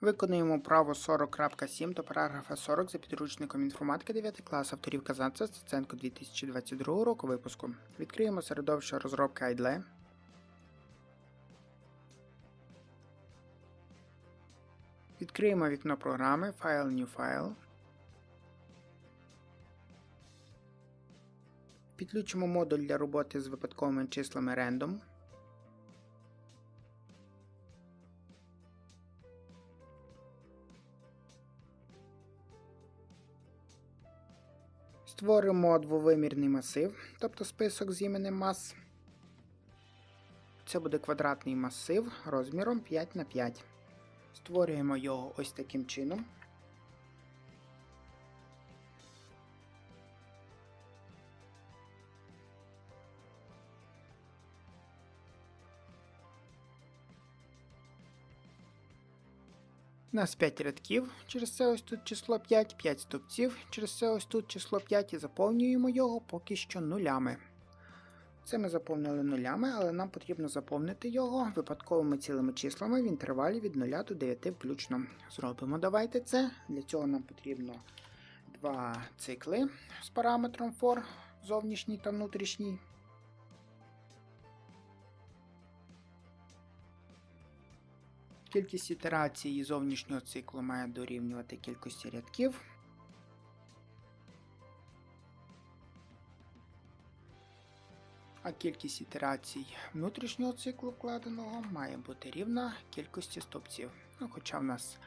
Виконуємо право 40.7 до параграфа 40 за підручником інформатики 9 клас авторів Казанця Стеценко 2022 року випуску. Відкриємо середовище розробки IDLE. Відкриємо вікно програми File New File. Підключимо модуль для роботи з випадковими числами Random. Створимо двовимірний масив, тобто список з іменем мас. Це буде квадратний масив розміром 5 на 5. Створюємо його ось таким чином. У нас 5 рядків, через це ось тут число 5, 5 стовпців, через це ось тут число 5 і заповнюємо його поки що нулями. Це ми заповнили нулями, але нам потрібно заповнити його випадковими цілими числами в інтервалі від 0 до 9 включно. Зробимо давайте це. Для цього нам потрібно два цикли з параметром for, зовнішній та внутрішній. Кількість ітерацій зовнішнього циклу має дорівнювати кількості рядків. А кількість ітерацій внутрішнього циклу вкладеного має бути рівна кількості стовпців. Ну, Хоча в нас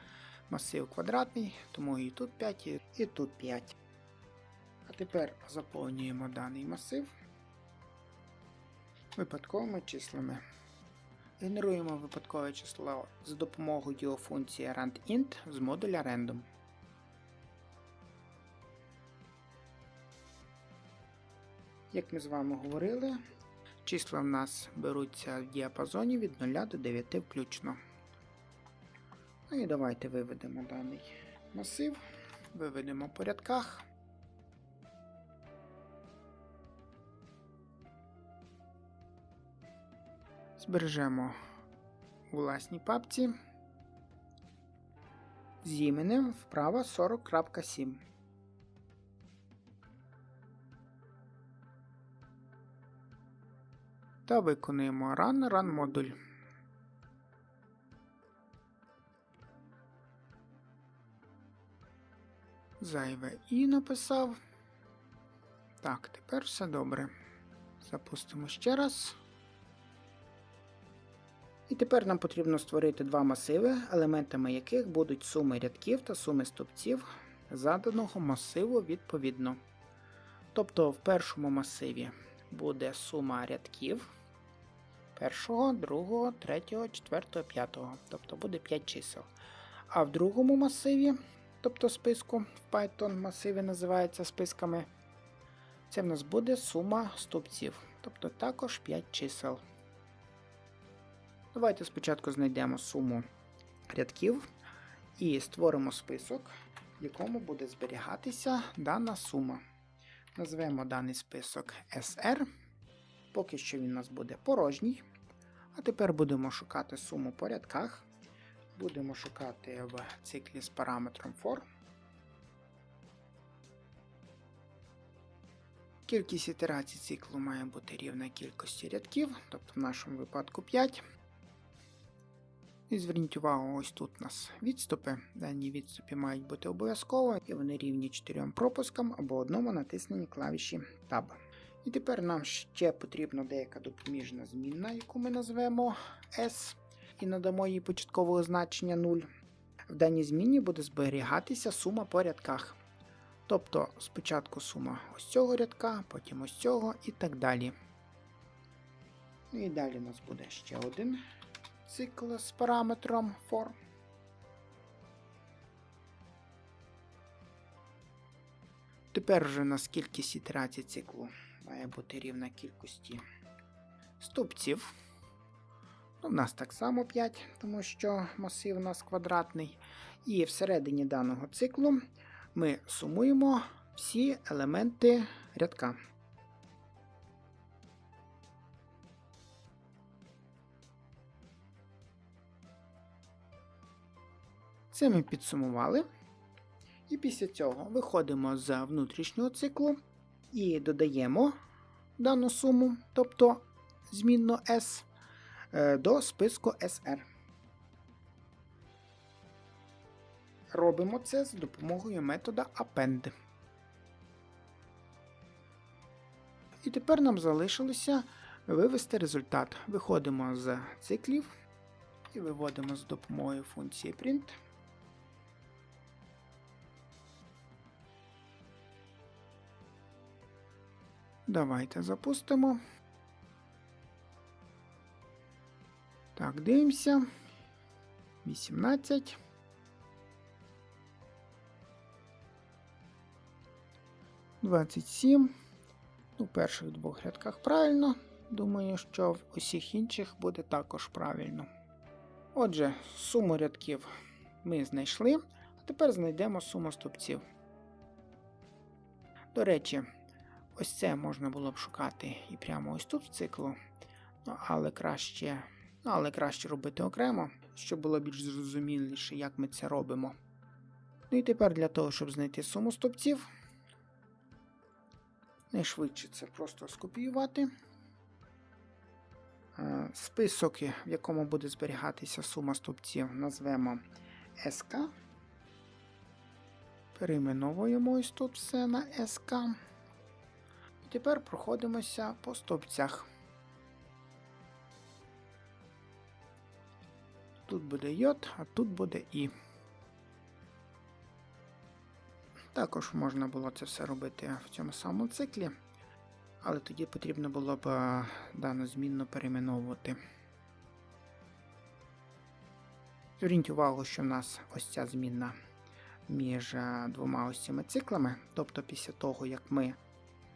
масив квадратний, тому і тут 5, і тут 5. А тепер заповнюємо даний масив випадковими числами. Генеруємо випадкове число за допомогою функції randint з модуля random. Як ми з вами говорили, числа в нас беруться в діапазоні від 0 до 9 включно. Ну і давайте виведемо даний масив, виведемо по рядках. Збережемо у власній папці з іменем вправо 40.7. Та виконуємо run run модуль. Зайве і написав. Так, тепер все добре. Запустимо ще раз. І тепер нам потрібно створити два масиви, елементами яких будуть суми рядків та суми стовпців заданого масиву відповідно. Тобто в першому масиві буде сума рядків першого, другого, третього, четвертого, п'ятого, тобто буде 5 чисел. А в другому масиві, тобто списку в Python масиві називається списками, це в нас буде сума стовпців, тобто також 5 чисел. Давайте спочатку знайдемо суму рядків і створимо список, в якому буде зберігатися дана сума. Назвемо даний список SR. Поки що він у нас буде порожній. А тепер будемо шукати суму по рядках. Будемо шукати в циклі з параметром for. Кількість ітерацій циклу має бути рівна кількості рядків, тобто в нашому випадку 5. І зверніть увагу, ось тут у нас відступи. Дані відступи мають бути обов'язково, і вони рівні 4 пропускам або одному натисненні клавіші Tab. І тепер нам ще потрібна деяка допоміжна змінна, яку ми назвемо S, і надамо їй початкового значення 0. В даній зміні буде зберігатися сума по рядках. Тобто спочатку сума ось цього рядка, потім ось цього і так далі. Ну і далі у нас буде ще один цикл з параметром for. Тепер вже нас кількість ітерацій циклу має бути рівна кількості стовпців. Ну, У нас так само 5, тому що масив у нас квадратний. І всередині даного циклу ми сумуємо всі елементи рядка. Це ми підсумували. І після цього виходимо з внутрішнього циклу і додаємо дану суму, тобто змінно S, е, до списку SR. Робимо це з допомогою метода append. І тепер нам залишилося вивести результат. Виходимо з циклів і виводимо з допомогою функції print. Давайте запустимо. Так, дивимося. 18. Двадцять сім. У перших двох рядках правильно. Думаю, що в усіх інших буде також правильно. Отже, суму рядків ми знайшли, а тепер знайдемо суму стовпців. До речі, ось це можна було б шукати і прямо ось тут в циклу, ну, але краще, ну, але краще робити окремо, щоб було більш зрозуміліше, як ми це робимо. Ну і тепер для того, щоб знайти суму стовпців, найшвидше це просто скопіювати. Е, Список, в якому буде зберігатися сума стовпців, назвемо SK. Перейменовуємо ось тут все на SK. Тепер проходимося по стовпцях. Тут буде йод, а тут буде І. Також можна було це все робити в цьому самому циклі, але тоді потрібно було б е, дану змінну перейменовувати. Зверніть увагу, що в нас ось ця змінна між е, двома ось цими циклами, тобто після того, як ми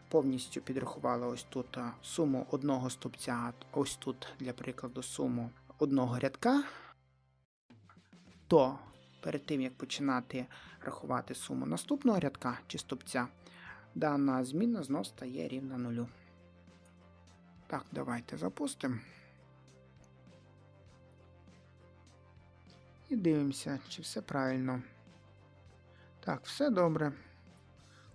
повністю підрахували ось тут е, суму одного стовпця, ось тут, для прикладу, суму одного рядка, то перед тим як починати рахувати суму наступного рядка чи стовпця, дана зміна знов стає рівна нулю. Так, давайте запустимо. І дивимося, чи все правильно. Так, все добре.